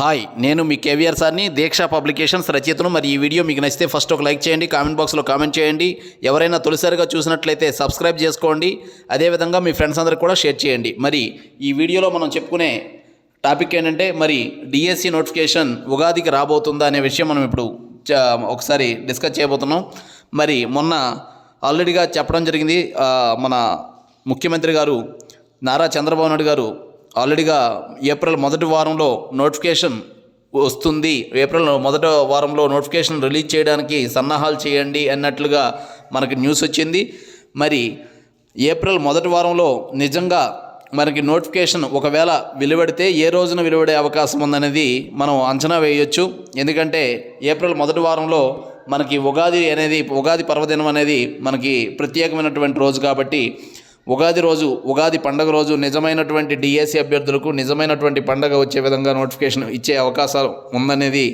Hi నేను మీ కేవీఆర్ సార్ని దీక్ష publications రచయితను. మరి ఈ వీడియో మీకు నచ్చితే ఫస్ట్ ఒక లైక్ చేయండి కామెంట్ బాక్స్లో కామెంట్ చేయండి. ఎవరైనా తొలిసారిగా చూసినట్లయితే సబ్స్క్రైబ్ చేసుకోండి అదేవిధంగా మీ ఫ్రెండ్స్ అందరికి కూడా షేర్ చేయండి. మరి ఈ వీడియోలో మనం చెప్పుకునే టాపిక్ ఏంటంటే మరి డిఎస్సి నోటిఫికేషన్ ఉగాదికి రాబోతుందా అనే విషయం మనం ఇప్పుడు ఒకసారి డిస్కస్ చేయబోతున్నాం. మరి మొన్న ఆల్రెడీగా చెప్పడం జరిగింది మన ముఖ్యమంత్రి గారు నారా చంద్రబాబు నాయుడు గారు ఆల్రెడీగా ఏప్రిల్ మొదటి వారంలో నోటిఫికేషన్ వస్తుంది. ఏప్రిల్ మొదటి వారంలో నోటిఫికేషన్ రిలీజ్ చేయడానికి సన్నాహాలు చేయండి అన్నట్లుగా మనకి న్యూస్ వచ్చింది. మరి ఏప్రిల్ మొదటి వారంలో నిజంగా మనకి నోటిఫికేషన్ ఒకవేళ వెలువడితే ఏ రోజున వెలువడే అవకాశం ఉందనేది మనం అంచనా వేయొచ్చు. ఎందుకంటే ఏప్రిల్ మొదటి వారంలో మనకి ఉగాది అనేది ఉగాది పర్వదినం అనేది మనకి ప్రత్యేకమైనటువంటి రోజు కాబట్టి ఉగాది రోజు ఉగాది పండగ రోజు నిజమైనటువంటి డిఎస్సి అభ్యర్థులకు నిజమైనటువంటి పండగ వచ్చే విధంగా నోటిఫికేషన్ ఇచ్చే అవకాశాలు ఉందనేది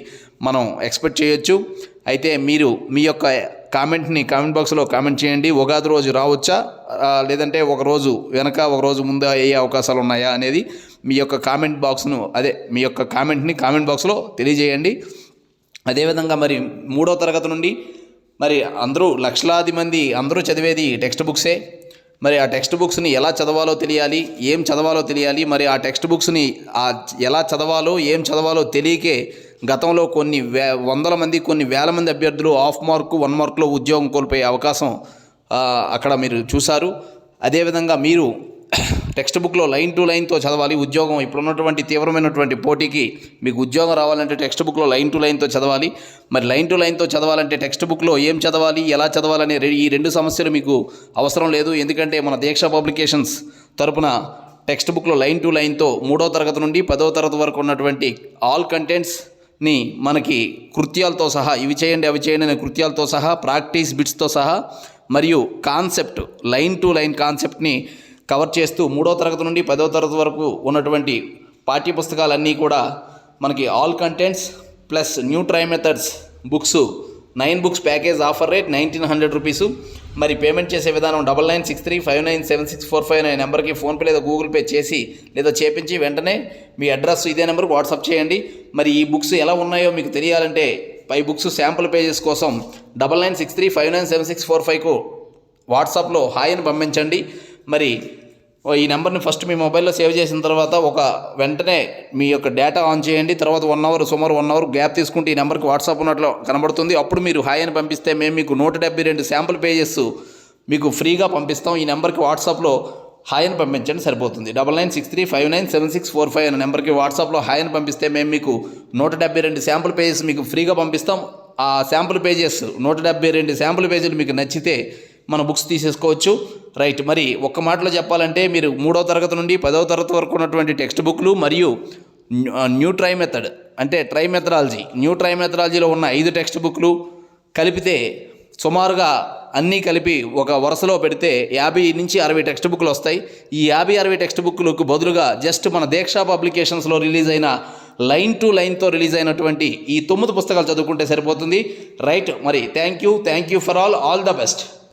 మనం ఎక్స్పెక్ట్ చేయొచ్చు. అయితే మీరు మీ యొక్క కామెంట్ని కామెంట్ బాక్స్లో కామెంట్ చేయండి. ఉగాది రోజు రావచ్చా? లేదంటే ఒక రోజు వెనక ఒక రోజు ముందు అయ్యే అవకాశాలు ఉన్నాయా అనేది మీ యొక్క కామెంట్ బాక్స్ను అదే మీ యొక్క కామెంట్ని కామెంట్ బాక్స్లో తెలియజేయండి. అదేవిధంగా మరి మూడో తరగతి నుండి మరి అందరూ లక్షలాది మంది అందరూ చదివేది టెక్స్ట్ బుక్సే. మరి ఆ టెక్స్ట్ బుక్స్ని ఎలా చదవాలో తెలియాలి ఏం చదవాలో తెలియాలి మరి ఆ టెక్స్ట్ బుక్స్ని ఆ ఎలా చదవాలో ఏం చదవాలో తెలియకే గతంలో కొన్ని వే వందల మంది కొన్ని వేల మంది అభ్యర్థులు హాఫ్ మార్క్ వన్ మార్క్లో ఉద్యోగం కోల్పోయే అవకాశం అక్కడ మీరు చూశారు. అదేవిధంగా మీరు టెక్స్ట్ బుక్లో లైన్ టు లైన్తో చదవాలి. ఉద్యోగం ఇప్పుడున్నటువంటి తీవ్రమైనటువంటి పోటీకి మీకు ఉద్యోగం రావాలంటే టెక్స్ట్ బుక్లో లైన్ టు లైన్తో చదవాలి. మరి లైన్ టు లైన్తో చదవాలంటే టెక్స్ట్ బుక్లో ఏం చదవాలి ఎలా చదవాలనే ఈ రెండు సమస్యలు మీకు అవసరం లేదు. ఎందుకంటే మన దీక్ష పబ్లికేషన్స్ తరపున టెక్స్ట్ బుక్లో లైన్ టు లైన్తో మూడో తరగతి నుండి పదో తరగతి వరకు ఉన్నటువంటి ఆల్ కంటెంట్స్ని మనకి కృత్యాలతో సహా ఇవి చేయండి అవి చేయండి అనే కృత్యాలతో సహా ప్రాక్టీస్ బిట్స్తో సహా మరియు కాన్సెప్ట్ లైన్ టు లైన్ కాన్సెప్ట్ని కవర్ చేస్తూ మూడో తరగతి నుండి పదో తరగతి వరకు ఉన్నటువంటి పాఠ్యపుస్తకాలన్నీ కూడా మనకి all contents plus new try methods books nine books package offer rate nineteen hundred rupees మరి పేమెంట్ చేసే విధానం double nine six three five nine seven six four five nine నెంబర్కి ఫోన్పే లేదా గూగుల్ పే చేసి లేదా చేపించి వెంటనే మీ అడ్రస్ ఇదే నెంబర్కి వాట్సాప్ చేయండి. మరి ఈ బుక్స్ ఎలా ఉన్నాయో మీకు తెలియాలంటే పై బుక్స్ శాంపుల్ పేజెస్ కోసం double nine six three five nine seven six four ఫైవ్కు వాట్సాప్లో హాయ్ అని పంపించండి. మరి ఈ నెంబర్ని ఫస్ట్ మీ మొబైల్లో సేవ్ చేసిన తర్వాత ఒక వెంటనే మీ యొక్క డేటా ఆన్ చేయండి. తర్వాత వన్ అవర్ సుమారు వన్ అవర్ గ్యాప్ తీసుకుంటే ఈ నెంబర్కి వాట్సాప్ ఉన్నట్లు కనబడుతుంది. అప్పుడు మీరు హాయ్ అని పంపిస్తే మేము మీకు నూట డెబ్బై రెండు శాంపుల్ పేజెస్ మీకు ఫ్రీగా పంపిస్తాం. ఈ నెంబర్కి వాట్సాప్లో హాయ్ అని పంపించండి సరిపోతుంది. Double nine six three five nine seven six four five అనే నెంబర్కి వాట్సాప్లో హాయ్ అని పంపిస్తే మేము మీకు నూట డెబ్బై రెండు శాంపుల్ పేజెస్ మీకు ఫ్రీగా పంపిస్తాం. ఆ శాంపుల్ పేజెస్ నూట డెబ్బై రెండు శాంపుల్ పేజీలు మీకు నచ్చితే మన బుక్స్ తీసేసుకోవచ్చు. రైట్ మరి ఒక్క మాటలో చెప్పాలంటే మీరు మూడవ తరగతి నుండి పదవ తరగతి వరకు ఉన్నటువంటి టెక్స్ట్ బుక్లు మరియు న్యూ- న్యూ ట్రై మెథడ్ అంటే ట్రై మెథడాలజీ న్యూ ట్రై మెథడాలజీలో ఉన్న ఐదు టెక్స్ట్ బుక్లు కలిపితే సుమారుగా అన్నీ కలిపి ఒక వరుసలో పెడితే యాభై నుంచి అరవై టెక్స్ట్ బుక్లు వస్తాయి. ఈ యాభై అరవై టెక్స్ట్ బుక్లకు బదులుగా జస్ట్ మన దీక్షా పబ్లికేషన్స్లో రిలీజ్ అయిన లైన్ టు లైన్తో రిలీజ్ అయినటువంటి ఈ తొమ్మిది పుస్తకాలు చదువుకుంటే సరిపోతుంది. రైట్ మరి thank you thank you for all all the best.